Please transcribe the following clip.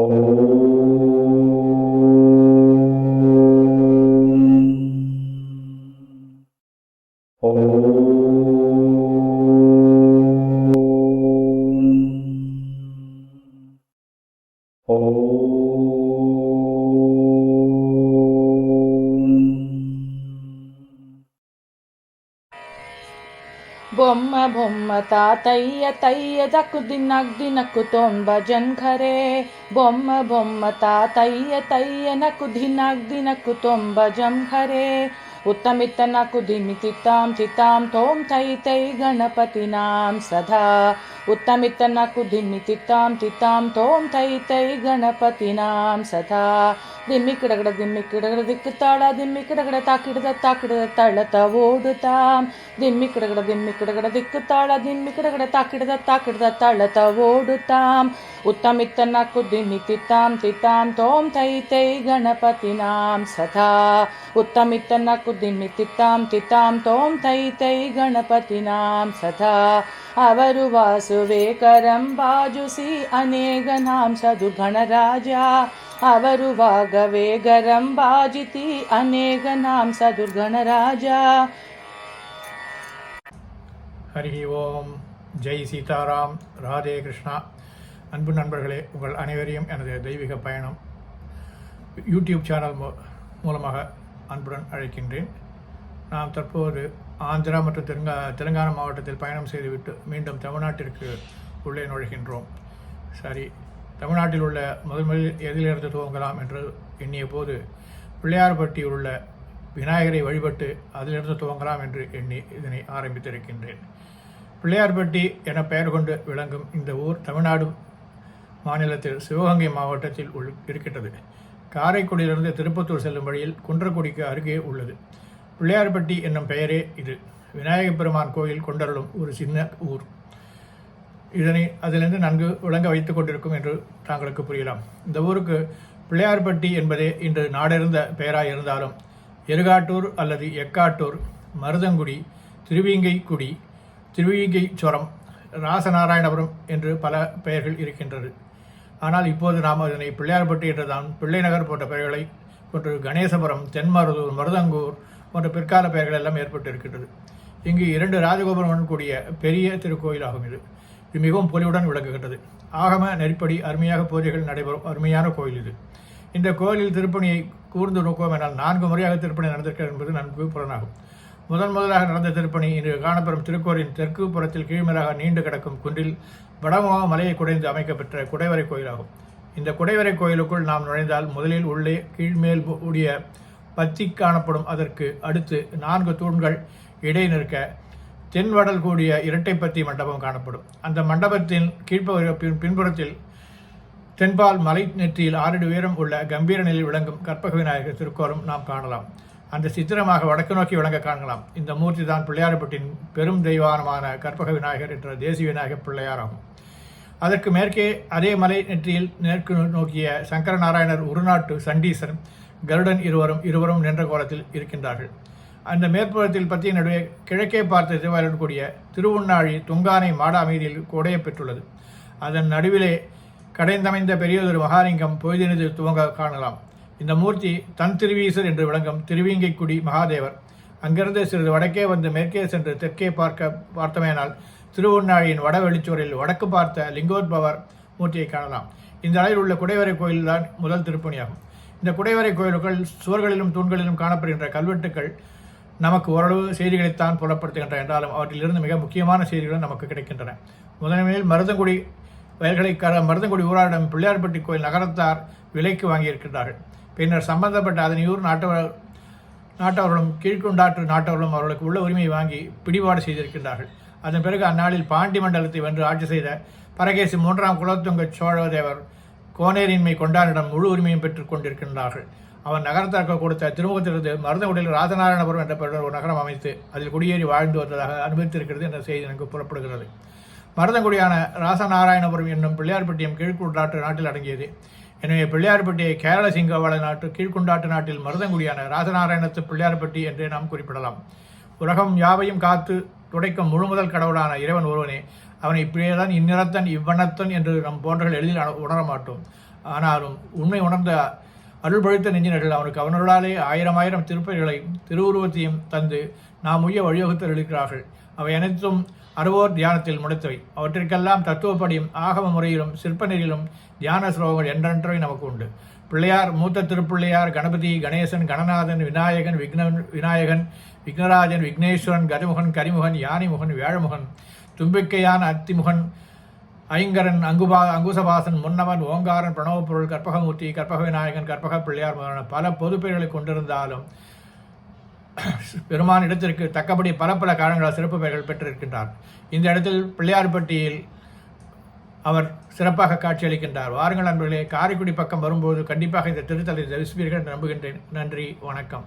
Oh. मता तय तैय दु दिनग् दिन कुतोम्ब जंखरे बोम्म बोम् मता तैय तैय न कुधिक्ग् दिन कुतोम्ब न कुधिमिति तां तितां तोम तै तै गणपतीनां सधा उत्तमित्त न कुधिमितितां तितां तों तै तै गणपतीनां सधा ದಿಮ್ಮಿ ಕಿಡಗಡ ದಿಮ್ಮಿ ಕಿಡಗಡ ದಿಕ್ಕು ತಾಳ ದಿಮ್ಮಿ ಕಿಡಗಡ ತಾಕಿಡದ ತಾಕಿಡದ ತಳ ತವೋಡು ತಾಮ್ ದಿಮ್ಮಿ ಕಿಡಗಡ ದಿಮ್ಮಿ ಕಿಡಗಡ ದಿಕ್ಕು ತಾಳ ದಿಮ್ಮಿ ಕಿಡಗಡ ತಾಕಿಡದ ತಾಕಿಡದ ತಳ ತವೋಡು ತಾಮ್ ಉತ್ತಮಿತ್ತನಕ್ಕು ದಿಮ್ಮಿ ತಿತ್ತಾಂ ತಿತ್ತಾಂ ತೋಂ ತೈ ತೈ ಗಣಪತಿ ನಾಂ ಸದಾ ಉತ್ತಮಿತ್ತನಕ್ಕು ದಿಮ್ಮಿ ತಿತ್ತಾಂ ತಿತ್ತಾಂ ತೋಂ ತೈ ತೈ ಗಣಪತಿ ನಾಂ ಸದಾ ಅವರು ವಾಸುವೆ ಕರಂ ಬಾಜುಸಿ ಅನೇಕ ನಾಂ ಸದು ಗಣರಾಜ ಅವರು ವಾಗವೇ ಗರಂ ಬಾಜಿತಿ ಅನೇಕ ನಾಂ ಸದುರ್ಗಣರಾಜ ஹரி ஓம் ஜெய் சீதாராம் ராதே கிருஷ்ணா அன்பு நண்பர்களே உங்கள் அனைவரையும் எனது தெய்வீக பயணம் யூடியூப் சேனல் மூ மூலமாக அன்புடன் அழைக்கின்றேன் நாம் தற்போது ஆந்திரா மற்றும் தெலுங்கா தெலுங்கானா மாவட்டத்தில் பயணம் செய்துவிட்டு மீண்டும் தமிழ்நாட்டிற்கு உள்ளே நுழைகின்றோம் சரி தமிழ்நாட்டில் உள்ள முதல் முதலில் எதிலிருந்து துவங்கலாம் என்று எண்ணிய போது பிள்ளையார்பட்டியில் உள்ள விநாயகரை வழிபட்டு அதிலிருந்து துவங்கலாம் என்று எண்ணி இதனை ஆரம்பித்திருக்கின்றேன். பிள்ளையார்பட்டி என பெயர் கொண்டு விளங்கும் இந்த ஊர் தமிழ்நாடு மாநிலத்தில் சிவகங்கை மாவட்டத்தில் உள் இருக்கின்றது. காரைக்குடியிலிருந்து திருப்பத்தூர் செல்லும் வழியில் குன்றக்குடிக்கு அருகே உள்ளது. பிள்ளையார்பட்டி என்னும் பெயரே இது. விநாயகப் பெருமான் கோயில் கொண்டருளும் ஒரு சின்ன ஊர். இதனை அதிலிருந்து நன்கு விளங்க வைத்துக் கொண்டிருக்கும் என்று தாங்களுக்கு புரியலாம். இந்த ஊருக்கு பிள்ளையார்பட்டி என்பதே இன்று நாடறிந்த பெயராக இருந்தாலும் எருகாட்டூர் அல்லது எக்காட்டூர் மருதங்குடி திருவிங்கைக்குடி திருவிங்கை சுரம் ராசநாராயணபுரம் என்று பல பெயர்கள் இருக்கின்றது. ஆனால் இப்போது நாம் அதனை பிள்ளையார்பட்டி என்றுதான் பிள்ளைநகர் போன்ற பெயர்களை போன்று கணேசபுரம் தென்மருதூர் மருதங்கூர் போன்ற பிற்கால பெயர்கள் எல்லாம் ஏற்பட்டு இருக்கின்றது இங்கு இரண்டு ராஜகோபுரமுடன் கூடிய பெரிய திருக்கோயிலாகும் இது. மிகவும் பொலிவுடன் விளங்குகின்றது. ஆகம நெறிப்படி அருமையாக பூஜைகள் நடைபெறும் அருமையான கோயில் இது. இந்த கோயிலில் திருப்பணியை கூர்ந்து நோக்குவோம் என்றால் நான்கு முறையாக திருப்பணி நடந்திருக்கிறது என்பது நன்கு புலனாகும். முதன் முதலாக நடந்த திருப்பணி இன்று காணப்பெறும் திருக்கோரின் தெற்கு புறத்தில் கீழ்மேலாக நீண்டு கிடக்கும் குன்றில் வடமுக மலையை குடைந்து அமைக்கப்பெற்ற குடைவரை கோயிலாகும். இந்த குடைவரை கோயிலுக்குள் நாம் நுழைந்தால் முதலில் உள்ளே கீழ்மேல் உடைய பத்தி காணப்படும். அதற்கு அடுத்து நான்கு தூண்கள் இடை நிற்க தென்வடல் கூடிய இரட்டைப்பத்தி மண்டபம் காணப்படும். அந்த மண்டபத்தின் கீழ்ப்பகுதி பின்- பின்புறத்தில் தென்பால் மலை நெற்றியில் ஆறடி உயரம் உள்ள கம்பீர நிலையில் விளங்கும் கற்பக விநாயகர் திருக்கோலம் நாம் காணலாம். அந்த சித்திரமாக வடக்கு நோக்கி விளங்க காணலாம். இந்த மூர்த்தி தான் பிள்ளையார்பட்டின் பெரும் தெய்வானமான கற்பக விநாயகர் என்ற தேசிய விநாயகர் பிள்ளையாராகும். அதற்கு மேற்கே அதே மலை நெற்றியில் மேற்கு நோக்கிய சங்கர நாராயணர் உருநாட்டு சண்டீசன் கருடன் இருவரும் இருவரும் நின்ற கோலத்தில் இருக்கின்றார்கள். அந்த மேற்புறத்தில் பற்றிய நடுவே கிழக்கே பார்த்த திருவாயுடன் கூடிய திருவுண்ணாழி துங்கானை மாட அமைதியில் கொடைய பெற்றுள்ளது. அதன் நடுவிலே கடைந்தமைந்த பெரியதொரு மகாலிங்கம் பொய்தினது துவங்க காணலாம். இந்த மூர்த்தி தன் திருவீசர் என்று விளங்கும் திருவீங்கைக்குடி மகாதேவர். அங்கிருந்து சிறிது வடக்கே வந்து மேற்கே சென்று தெற்கே பார்க்க பார்த்தமையானால் திருவுண்ணாழியின் வட வெளிச்சுவரில் வடக்கு பார்த்த லிங்கோத்பவர் மூர்த்தியை காணலாம். இந்த அளவில் உள்ள குடைவரை கோயில்தான் முதல் திருப்பணியாகும். இந்த குடைவரை கோயில்கள் சுவர்களிலும் தூண்களிலும் காணப்படுகின்ற கல்வெட்டுக்கள் நமக்கு ஓரளவு செய்திகளைத்தான் புலப்படுத்துகின்றன என்றாலும் அவற்றிலிருந்து மிக முக்கியமான செய்திகளும் நமக்கு கிடைக்கின்றன. முதன்மையில் மருதங்குடி வயல்களை மருதங்குடி ஊராரிடம் பிள்ளையார்பட்டி கோயில் நகரத்தார் விலைக்கு வாங்கியிருக்கின்றார்கள். பின்னர் சம்பந்தப்பட்ட அதனையூர் நாட்டவர் நாட்டவர்களும் கீழ்குண்டாற்று நாட்டவர்களும் அவர்களுக்கு உள்ள உரிமையை வாங்கி பிடிபாடு செய்திருக்கின்றார்கள். அதன் பிறகு அந்நாளில் பாண்டி மண்டலத்தை வென்று ஆட்சி செய்த பரகேசி மூன்றாம் குலத்துங்க சோழதேவர் கோனேரின்மை கொண்டாரிடம் முழு உரிமையும் பெற்றுக் கொண்டிருக்கின்றார்கள். அவன் நகரத்திற்கு கொடுத்த திருமுகத்திலிருந்து மருதங்குடியில் ராஜநாராயணபுரம் என்ற பெயருடன் ஒரு நகரம் அமைத்து அதில் குடியேறி வாழ்ந்து வந்ததாக அனுபவித்திருக்கிறது என்ற செய்தி எனக்கு புறப்படுகிறது மருதங்குடியான ராசநாராயணபுரம் என்னும் பிள்ளையார்பட்டியம் கீழ்குண்டாட்டு நாட்டில் அடங்கியது. எனவே பிள்ளையார்பட்டியை கேரள சிங்கவாள நாட்டு கீழ்குண்டாட்டு நாட்டில் மருதங்குடியான ராசநாராயணத்து பிள்ளையார்பட்டி என்றே நாம் குறிப்பிடலாம். உலகம் யாவையும் காத்து துடைக்கும் முழுமுதல் கடவுளான இறைவன் ஒருவனே அவனை இப்படியேதான் இந்நிறத்தன் இவ்வண்ணத்தன் என்று நம் போன்றவர்கள் எளிதில் உணர மாட்டோம். ஆனாலும் உண்மை உணர்ந்த அருள் பழித்த நெஞ்சினர்கள் அவனுக்கு அவனருளாலே ஆயிரம் ஆயிரம் திருப்பதிகளையும் திருவுருவத்தையும் தந்து நாம் உய்ய வழிவகுத்தல் இருக்கிறார்கள் அவை அனைத்தும் அறுவோர் தியானத்தில் முடித்தவை. அவற்றிற்கெல்லாம் தத்துவப்படியும் ஆகம முறையிலும் சிற்பநெறியிலும் தியான ஸ்லோகங்கள் என்றென்றவை நமக்கு உண்டு. பிள்ளையார் மூத்த திருப்பிள்ளையார் கணபதி கணேசன் கணநாதன் விநாயகன் விக்ன விநாயகன் விக்னராஜன் விக்னேஸ்வரன் கருமுகன் கரிமுகன் யானிமுகன் வேழமுகன் தும்பிக்கையான் அத்திமுகன் ஐங்கரன் அங்குபா அங்குசபாசன் முன்னவன் ஓங்காரன் பிரணவப்பொருள் கற்பகமூர்த்தி கற்பக விநாயகன் கற்பக பிள்ளையார் முதலான பல பொதுப்பெயர்களை கொண்டிருந்தாலும் பெருமான் இடத்திற்கு தக்கபடி பல பல காரணங்களால் சிறப்பு பெயர்கள் பெற்றிருக்கின்றார். இந்த இடத்தில் பிள்ளையார்பட்டியில் அவர் சிறப்பாக காட்சியளிக்கின்றார் வாருங்கள் நண்பர்களே காரைக்குடி பக்கம் வரும்போது கண்டிப்பாக இந்த திருத்தலை தரிசிப்பீர்கள் நம்புகின்றேன். நன்றி வணக்கம்.